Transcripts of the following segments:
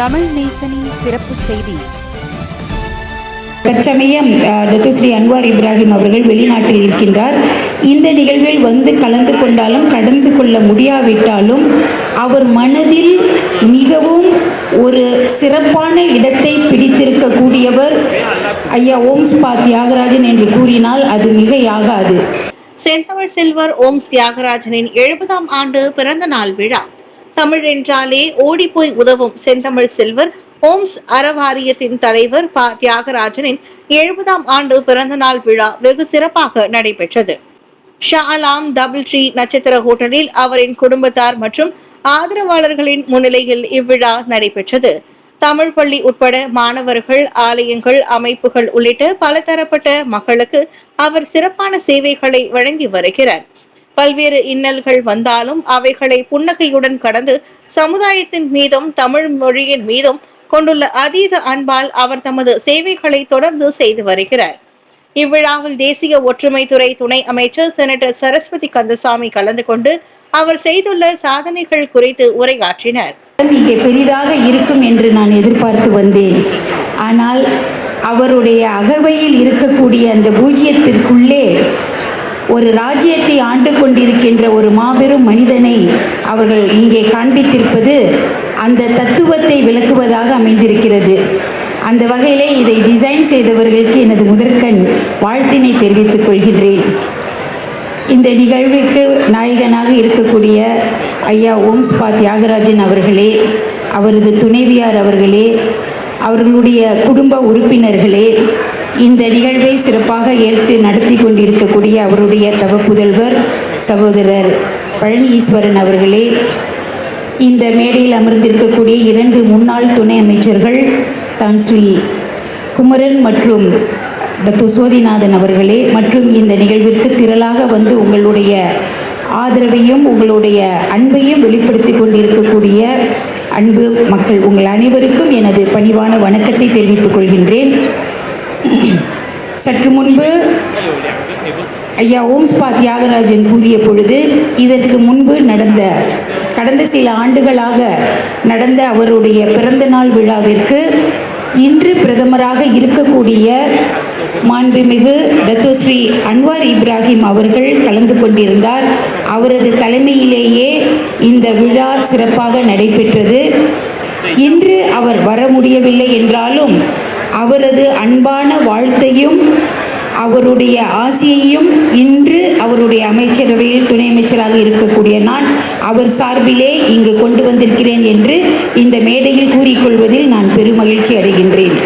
தமிழ் நேசனின் சிறப்பு செய்தி. தற்சமயம் டத்துஸ்ரீ அன்வார் இப்ராஹிம் அவர்கள் வெளிநாட்டில் இருக்கின்றார். இந்த நிகழ்வில் வந்து கலந்து கொண்டாலும் கடந்து கொள்ள முடியாவிட்டாலும் அவர் மனதில் மிகவும் ஒரு சிறப்பான இடத்தை பிடித்திருக்கக்கூடியவர். ஐயா ஓம்ஸ் பா தியாகராஜன் என்று கூறினால் அது மிகையாகாது. செந்தமிழ் செல்வர் ஓம்ஸ் தியாகராஜனின் எழுபதாம் ஆண்டு பிறந்த நாள் விழா. தமிழ் என்றாலே ஓடிப்போய் உதவும் செந்தமிழ் செல்வர் ஹோம்ஸ் அறவாரியத்தின் தலைவர் ப தியாகராஜனின் எழுபதாம் ஆண்டு பிறந்த நாள் விழா வெகு சிறப்பாக நடைபெற்றது. ஷாலாம் டபுள் ட்ரீ நட்சத்திர ஹோட்டலில் அவரின் குடும்பத்தார் மற்றும் ஆதரவாளர்களின் முன்னிலையில் இவ்விழா நடைபெற்றது. தமிழ் பள்ளி உட்பட மாணவர்கள் ஆலயங்கள் அமைப்புகள் உள்ளிட்ட பலதரப்பட்ட மக்களுக்கு அவர் சிறப்பான சேவைகளை வழங்கி வருகிறார். பல்வேறு இன்னல்கள் வந்தாலும் அவைகளை புன்னகையுடன் கடந்து சமுதாயத்தின் மீதும் தமிழ் மொழியின் மீதும் கொண்டுள்ள அதீத அன்பால் அவர் தமது சேவைகளை தொடர்ந்து செய்து வருகிறார். இவ்விழாவில் தேசிய ஒற்றுமைத்துறை துணை அமைச்சர் செனட்டர் சரஸ்வதி கந்தசாமி கலந்து கொண்டு அவர் செய்துள்ள சாதனைகள் குறித்து உரையாற்றினார். இங்கே பெரிதாக இருக்கும் என்று நான் எதிர்பார்த்து வந்தேன். ஆனால் அவருடைய அகவையில் இருக்கக்கூடிய அந்த பூஜ்ஜியத்திற்குள்ளே ஒரு ராஜ்யத்தை ஆண்டு கொண்டிருக்கின்ற ஒரு மாபெரும் மனிதனை அவர்கள் இங்கே காண்பித்திருப்பது அந்த தத்துவத்தை விளக்குவதாக அமைந்திருக்கிறது. அந்த வகையிலே இதை டிசைன் செய்தவர்களுக்கு எனது முதற்கண் வாழ்த்தினை தெரிவித்துக் கொள்கின்றேன். இந்த நிகழ்விற்கு நாயகனாக இருக்கக்கூடிய ஐயா ஓம்ஸ்பா தியாகராஜன் அவர்களே அவரது துணைவியார் அவர்களே அவர்களுடைய குடும்ப உறுப்பினர்களே இந்த நிகழ்வை சிறப்பாக ஏற்று நடத்தி கொண்டிருக்கக்கூடிய அவருடைய தவப்புதல்வர் சகோதரர் பழனி ஈஸ்வரன் அவர்களே இந்த மேடையில் அமர்ந்திருக்கக்கூடிய இரண்டு முன்னாள் துணை அமைச்சர்கள் தான் ஸ்ரீ குமரன் மற்றும் டாக்டர் சோதிநாதன் அவர்களே மற்றும் இந்த நிகழ்விற்கு திரளாக வந்து உங்களுடைய ஆதரவையும் உங்களுடைய அன்பையும் வெளிப்படுத்தி கொண்டிருக்கக்கூடிய அன்பு மக்கள் உங்கள் அனைவருக்கும் எனது பணிவான வணக்கத்தை தெரிவித்துக் கொள்கின்றேன். சற்று முன்பு ஐயா ஓம்ஸ்பா தியாகராஜன் கூறிய பொழுது இதற்கு முன்பு நடந்த கடந்த சில ஆண்டுகளாக நடந்த அவருடைய பிறந்தநாள் விழாவிற்கு இன்று பிரதமராக இருக்கக்கூடிய மாண்புமிகு தத்துஸ்ரீ அன்வார் இப்ராஹிம் அவர்கள் கலந்து கொண்டிருந்தார். அவரது தலைமையிலேயே இந்த விழா சிறப்பாக நடைபெற்றது. இன்று அவர் வர முடியவில்லை என்றாலும் அவரது அன்பான வாழ்த்தையும் அவருடைய ஆசியையும் இன்று அவருடைய அமைச்சரவையில் துணை அமைச்சராக இருக்கக்கூடிய நான் அவர் சார்பிலே இங்கு கொண்டு வந்திருக்கிறேன் என்று இந்த மேடையில் கூறிக்கொள்வதில் நான் பெருமகிழ்ச்சி அடைகின்றேன்.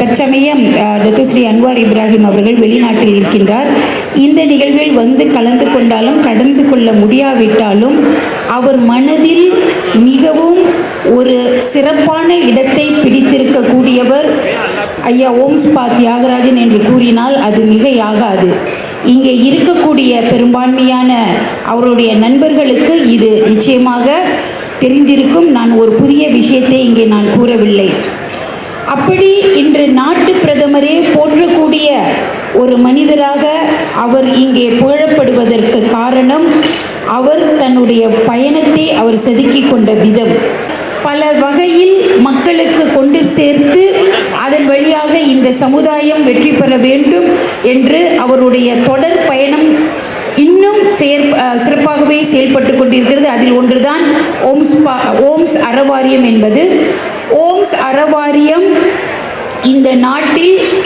தற்சமயம் டத்து ஸ்ரீ அன்வார் இப்ராஹிம் அவர்கள் வெளிநாட்டில் இருக்கின்றார். இந்த நிகழ்வில் வந்து கலந்து கொண்டாலும் கடந்து கொள்ள முடியாவிட்டாலும் அவர் மனதில் மிகவும் ஒரு சிறப்பான இடத்தை பிடித்திருக்கக்கூடியவர். ஐயா ஓம்ஸ்பா தியாகராஜன் என்று கூறினால் அது மிகையாகாது. இங்கே இருக்கக்கூடிய பெரும்பான்மையான அவருடைய நண்பர்களுக்கு இது நிச்சயமாக தெரிந்திருக்கும். நான் ஒரு புதிய விஷயத்தை இங்கே நான் கூறவில்லை. அப்படி இன்று நாட்டு பிரதமரே போற்றக்கூடிய ஒரு மனிதராக அவர் இங்கே புகழப்படுவதற்கு காரணம் அவர் தன்னுடைய பயணத்தை அவர் செதுக்கி கொண்ட விதம். பல வகையில் மக்களுக்கு கொண்டு சேர்த்து அதன் வழியாக இந்த சமுதாயம் வெற்றி பெற வேண்டும் என்று அவருடைய தொடர் பயணம் இன்னும் செயற் சிறப்பாகவே செயல்பட்டு கொண்டிருக்கிறது. அதில் ஒன்றுதான் ஓம்ஸ் பா- ஓம்ஸ் அறவாரியம் என்பது. ஓம்ஸ் அறவாரியம் இந்த நாட்டில்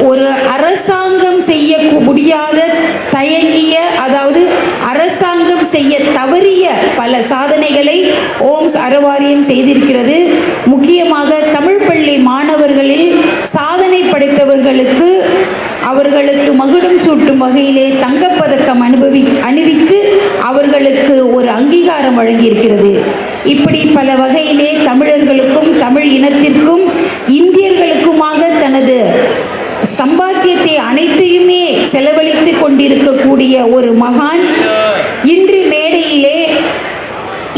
ஒரு அரசாங்கம் செய்ய முடியாத தயங்கிய அதாவது அரசாங்கம் செய்ய தவறிய பல சாதனைகளை ஓம்ஸ் அறவாரியம் செய்திருக்கிறது. முக்கியமாக தமிழ் பள்ளி மாணவர்களில் சாதனை படைத்தவர்களுக்கு அவர்களுக்கு மகுடம் சூட்டும் வகையிலே தங்கப்பதக்கம் அனுபவி அணிவித்து அவர்களுக்கு ஒரு அங்கீகாரம் வழங்கியிருக்கிறது. இப்படி பல வகையிலே தமிழர்களுக்கும் தமிழ் இனத்திற்கும் இந்தியர்களுக்குமாக தனது சம்பாத்தியத்தை அனைத்தையுமே செலவழித்து கொண்டிருக்கக்கூடிய ஒரு மகான் இன்று மேடையிலே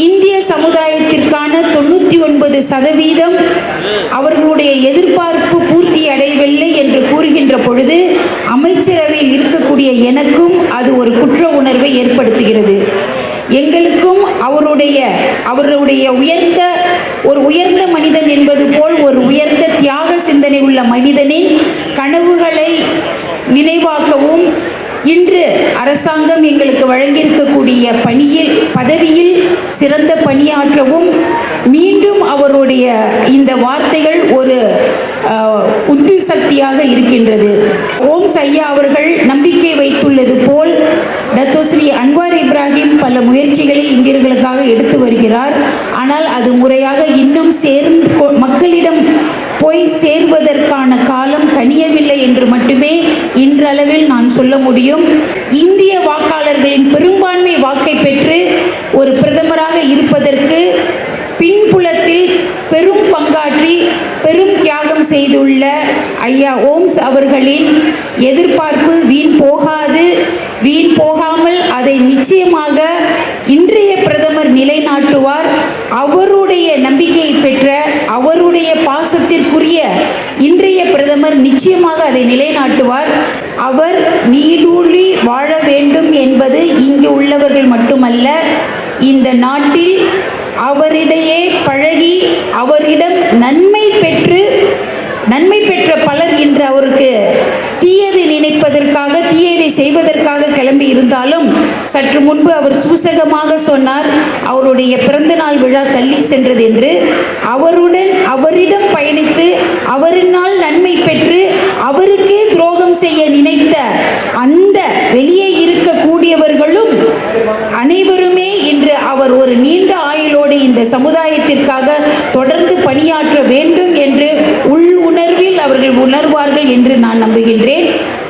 இந்திய சமுதாயத்திற்கான தொண்ணூற்றி ஒன்பது சதவீதம் அவர்களுடைய எதிர்பார்ப்பு பூர்த்தி அடையவில்லை என்று கூறுகின்ற பொழுது அமைச்சரவையில் இருக்கக்கூடிய எனக்கும் அது ஒரு குற்ற உணர்வை ஏற்படுத்துகிறது. எங்களுக்கும் அவருடைய அவருடைய உயர்ந்த ஒரு உயர்ந்த மனிதன் என்பது போல் ஒரு உயர்ந்த தியாக சிந்தனை உள்ள மனிதனின் கனவுகளை நினைவாக்கவும் இன்று அரசாங்கம் எங்களுக்கு வழங்கியிருக்கக்கூடிய பணியில் பதவியில் சிறந்த பணியாற்றவும் மீண்டும் அவருடைய இந்த வார்த்தைகள் ஒரு அஹ், உந்து சக்தியாக இருக்கின்றது. ஓம் சையா அவர்கள் நம்பிக்கை வைத்துள்ளது போல் தத்தோஸ்ரீ அன்வார் இப்ராஹிம் பல முயற்சிகளை இந்தியர்களுக்காக எடுத்து வருகிறார். ஆனால் அது முறையாக இன்னும் சேர்ந்து கொ- மக்களிடம் போய் சேர்வதற்கான காலம் கனியவில்லை என்று மட்டுமே இன்றளவில் நான் சொல்ல முடியும். இந்திய வாக்காளர்களின் பெரும்பான்மை வாக்கை பெற்று ஒரு பிரதமராக இருப்பதற்கு பின்புலத்தில் பெரும் பங்காற்றி பெரும் தியாகம் செய்துள்ள ஐயா ஓம்ஸ் அவர்களின் எதிர்பார்ப்பு வீண் போகாது வீண் போகாமல் அதை நிச்சயமாக இன்றைய பிரதமர் நிலை அவருடைய நம்பிக்கையை பெற்ற அவருடைய பாசத்திற்குரிய இன்றைய பிரதமர் நிச்சயமாக அதை நிலைநாட்டுவார். அவர் நீடூழி வாழ வேண்டும் என்பது இங்கு உள்ளவர்கள் மட்டுமல்ல இந்த நாட்டில் அவரிடையே பழகி அவரிடம் நன்மை பெற்று நன்மை பெற்ற பலர் இன்று அவருக்கு தீயதை நினைப்பதற்காக தீயதை செய்வதற்காக கிளம்பி இருந்தாலும் சற்று முன்பு அவர் சூசகமாக சொன்னார் அவருடைய பிறந்தநாள் விழா தள்ளி சென்றது என்று. அவருடன் அவரிடம் பயணித்து அவரினால் நன்மை பெற்று அவருக்கே துரோகம் செய்ய நினைத்த அந்த வெளியே இருக்கக்கூடியவர்களும் அனைவருமே இன்று அவர் ஒரு நீண்ட ஆயுளோடு இந்த சமுதாயத்திற்காக தொடர்ந்து பணியாற்ற வேண்டும் என்று உள் உணர்வில் அவர்கள் உணர்வார்கள் என்று நான் நம்புகின்றேன்.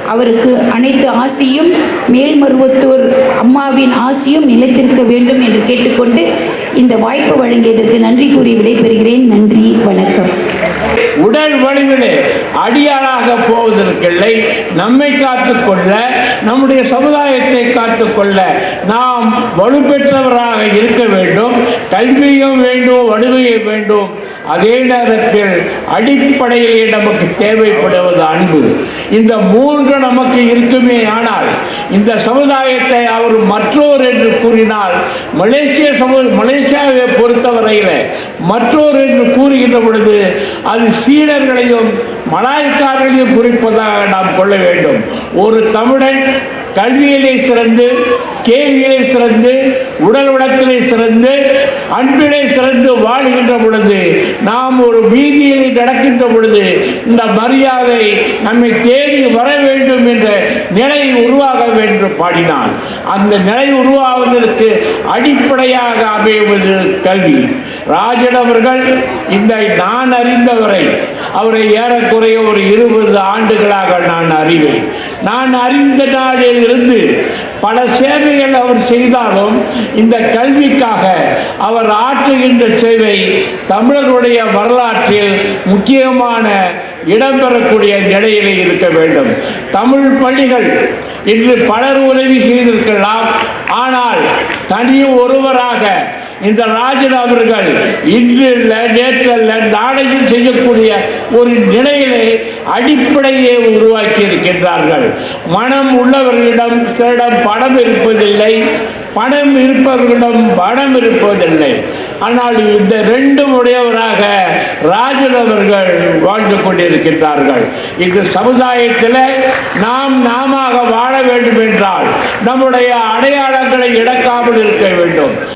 அவருக்கு அனைத்து ஆசியும் மேல்மருவத்தூர் அம்மாவின் ஆசியும் நிலைத்திருக்க வேண்டும் என்று கேட்டுக்கொண்டு இந்த வாய்ப்பு வழங்கியதற்கு நன்றி கூறி விடைபெறுகிறேன். நன்றி வணக்கம். உடல் வலிவிலே அடியாராக போவதற்கில்லை. நம்மை காத்துக்கொள்ள நம்முடைய சமுதாயத்தை காத்துக்கொள்ள நாம் வலுப்பெற்றவராக இருக்க வேண்டும். கல்வியும் வேண்டும் வலிமையும் வேண்டும். அதே நேரத்தில் அடிப்படையிலே நமக்கு தேவைப்படுவது அன்பு. இந்த மூன்று நமக்கு இருக்குமே ஆனால் இந்த சமுதாயத்தை அவர் மற்றோர் என்று கூறினால் மலேசிய சமு மலேசியாவை பொறுத்தவரையில் மற்றோர் என்று கூறுகின்ற பொழுது அது சீனர்களையும் மலாய்க்காரர்களையும் குறிப்பதாக நாம் கொள்ள வேண்டும். ஒரு தமிழன் கல்வியிலே சிறந்து கேள்வியிலே சிறந்து உடல் உடத்திலே சிறந்து அன்பிலே சிறந்து வாழ்கின்ற பொழுது நாம் ஒரு வீதியில் நடக்கின்ற பொழுது இந்த மரியாதை நம்மை தேடி வர வேண்டும் என்ற நிலை உருவாக வேண்டும் பாடினான் அந்த நிலை உருவாவதற்கு அடிப்படையாக அமைவது கல்வி. ராஜன் அவர்கள் இந்த நான் அறிந்தவரை அவரை ஏறக்குறைய ஒரு இருபது ஆண்டுகளாக நான் அறிவேன். நான் அறிந்த நாளில் இருந்து பல சேவைகள் அவர் செய்தாலும் இந்த கல்விக்காக அவர் ஆற்றுகின்ற சேவை தமிழர்களுடைய வரலாற்றில் முக்கியமான இடம்பெறக்கூடிய நிலையிலே இருக்க வேண்டும். தமிழ் பள்ளிகள் இன்று பலர் உதவி செய்திருக்கலாம் ஆனால் தனி ஒருவராக இந்த ராஜன் அவர்கள் இன்று இல்லை நேற்று அல்ல நாளையும் செய்யக்கூடிய ஒரு நிலையிலே அடிப்படையை உருவாக்கி இருக்கின்றார்கள். மனம் உள்ளவர்களிடம் சிலரிடம் பணம் இருப்பதில்லை பணம் இருப்பவர்களிடம் பணம் இருப்பதில்லை. ஆனால் இந்த ரெண்டும் உடையவராக ராஜன் அவர்கள் வாழ்ந்து கொண்டிருக்கின்றார்கள். இந்த சமுதாயத்தில் நாம் நாம வாழ வேண்டும் என்றால் நம்முடைய அடையாளங்களை இழக்காமல் இருக்க வேண்டும்.